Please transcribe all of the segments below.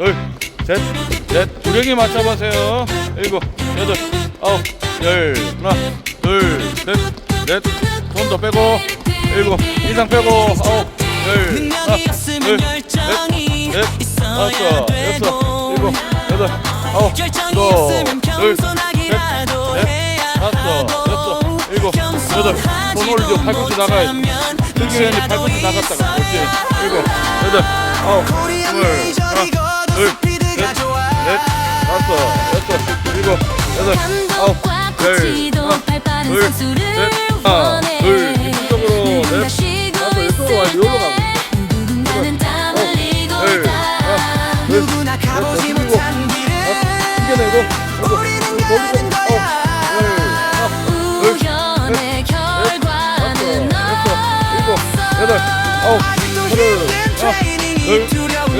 둘, 셋, 넷. 구령이 맞춰보세요. 일곱, 여덟, 아홉, 열. 하나, 둘, 셋, 넷. 손도 빼고. 일곱, 이상 빼고. 아홉, 열. 하나, 둘, 셋, 넷. 다섯, 여섯, 일곱, 여덟, 아홉, 또, 둘, 셋, 넷. 다섯, 여섯, 일곱, 여덟. 손 올리고 팔꿈치 나가야 돼. 슬기현이 팔꿈치 나갔다가. 그렇지. 일곱, 여덟, 아홉, 스물, 하나, 둘, 셋, 넷, 다섯, 여섯, 일곱, 여덟, 아홉, 열, 하나, 둘, 셋, 하나, 둘, 이쪽으로, 넷, 다섯, 이쪽으로 와, 여기로. 열, 하나, 둘, 넷, 일곱, 이겨내고, 여덟, 여덟, 가는 아홉. 열, 일곱, 여덟, 아홉, 하나, 둘, 두려운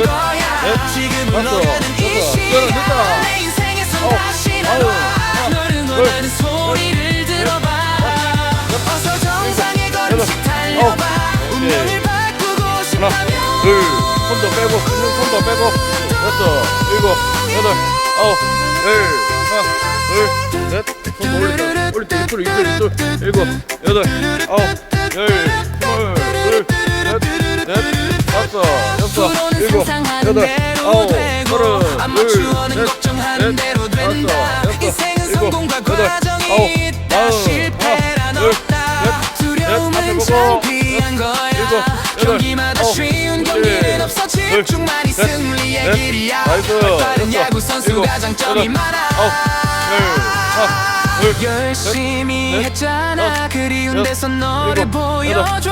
넷, 넷, 다섯, 여섯, 시간 열어, 됐다. 내 인생에서 아홉, 다시 아홉, 나와 하나, 둘, 정상의 걸음씩 여덟, 달려봐. 아홉, 바꾸고 하나, 둘, 손도 빼고, 손도 빼고, 여섯, 일곱, 여덟, 아홉, 열, 하나, 둘, 넷, 손 올릴 때 이끌, 이끌, 이끌, 일곱, 여덟, 아홉, 열, 스물, 둘, 넷, 넷, 다섯, 여섯, 일곱, 여덟, 아홉, 서른, 안 둘, 넷, 넷, 다섯, 여섯, 일곱, 여덟, 아홉, 마흔, 실패란 하나, 둘, 넷, 넷, 앞에 보고, 일곱, 여덟, 아홉, 둘, 승리의 넷, 길이야. 나이스, 여섯, 일곱, 여덟, 아홉, 열, 둘, 열심히 넷, 했잖아. 그리운 여섯, 데서 너를 보여줘.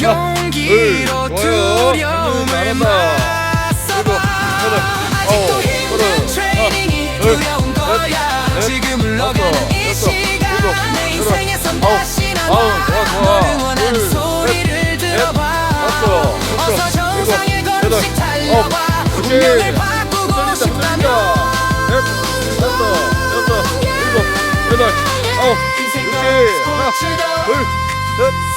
용기로 둘, 잘한다. 여덟, 힘든 서른, 트레이닝이 하나, 둘, 넷, 지금 흘러가는 이 시간. 내 여덟, 아홉, 다시 나와. 원하는 둘, 소리를 들어봐. 어서 일곱, 걸음씩 여덟, 달려봐 운명을. 바꾸고 싶다면. 다섯, 여섯, 일곱, 여덟, 아홉, 육칠, 하나, 둘, 셋,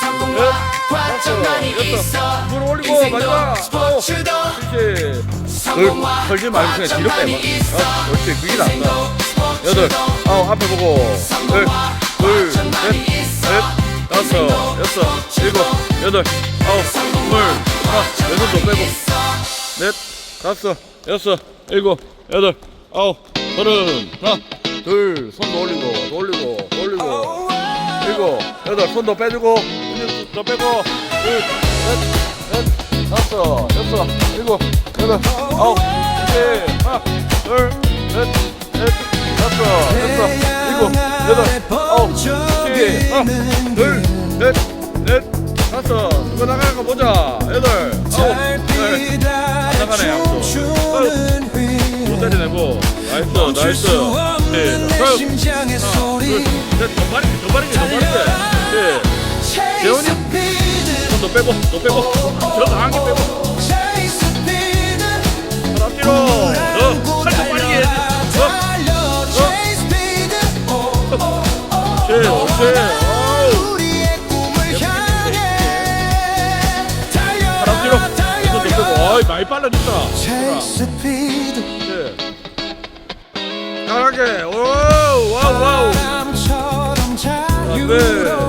성공과 넷, 과정만이 다섯, 있어. 물 올리고 마지막. 스포츠도 그렇지. 덜지 말고 그냥 뒤로 빼봐. 어, 그렇지. 그게 낫다. 여덟, 아홉, 앞에 보고. 둘, 둘, 셋, 넷, 다섯, 여섯, 일곱, 여덟, 아홉, 스물, 하나, 왼손도 빼고. 넷, 다섯, 여섯, 일곱, 여덟, 아홉, 서른, 하나, 둘, 손도 올리고, 또 올리고, 또 올리고, 일곱, 여덟, 손도 빼주고, 손도 빼고, 둘, 셋, 넷, 다섯, 여섯, 일곱, 여덟, 아홉, 칠, 하나, 둘, 셋, 넷, 다섯, 여섯, 일곱, 여덟, 아홉, 칠, 하나, 둘, 넷, 넷, 다섯, 누가 나가는 거 보자, 여덟, 아홉, 열, 나가네, 앞으로. 못 때려내고. 나이스 나이스. 네, 자, 심장의 소리. 넷, 더 빠르게 더 빠르게 더 빠르게 네, 재훈이. 손도 빼고 또 빼고. 저 강하게 빼고. Chase the beat 발 앞뒤로 더 살짝 빠르게 해야지 빼고. 달려 어이 많이 빨라졌다. 네. 강하게. 오 와우 와우. 네.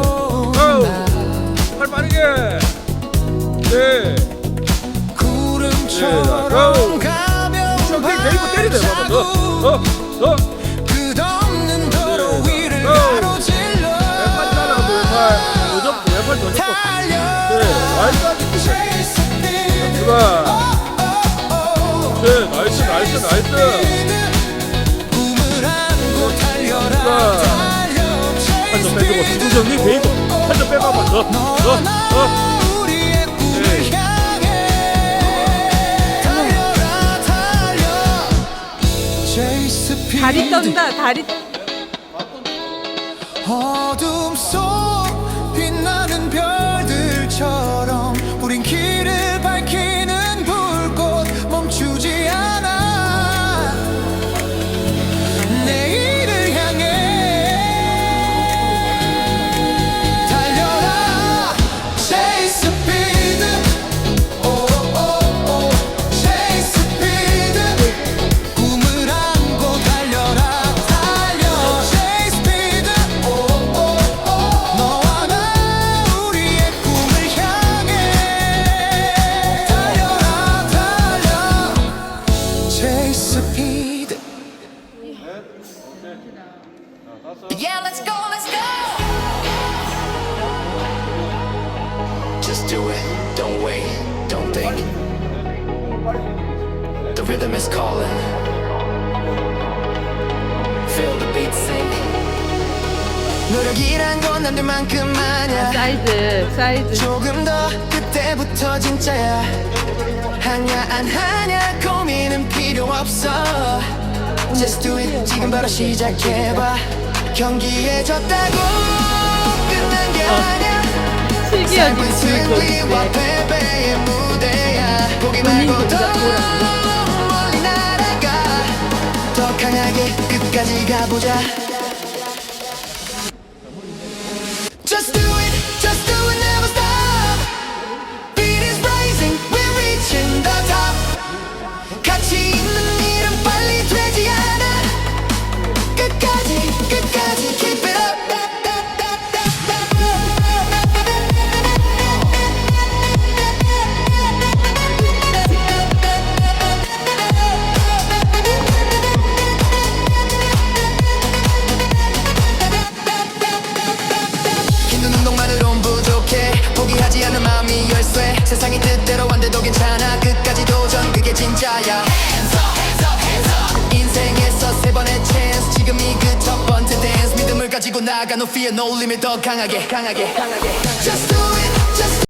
끝없는 도로 위를 네. 가로질러. 달려. Chase the beat 그만 네 나이스 나이스 나이스. 꿈을 안고 달려라. 그만 달려. 팔좀 빼주고. 수정이 베이고 팔좀 빼봐봐 더더더 다리. 떤다 다리 어둠 속 Just do it, don't wait, don't think. The rhythm is calling. Feel the beat sing. 노력이란 건 남들만큼 아냐 사이즈, 사이즈. 조금 더 그때부터 진짜야 하냐 안 하냐 고민은 필요 없어 Just do it 지금 바로 시작해봐 경기에 졌다고 끝난 게 아냐 패배의 무대야 보기 본인 날아가 더 강하게 끝까지 가보자. Just do it, 돼도 괜찮아. 끝까지 도전. 그게 진짜야. 인생에서 세 번의 chance. 지금이 그 첫 번째 dance. 믿음을 가지고 나가 no fear no limit 더 강하게 강하게. 강하게. Just do it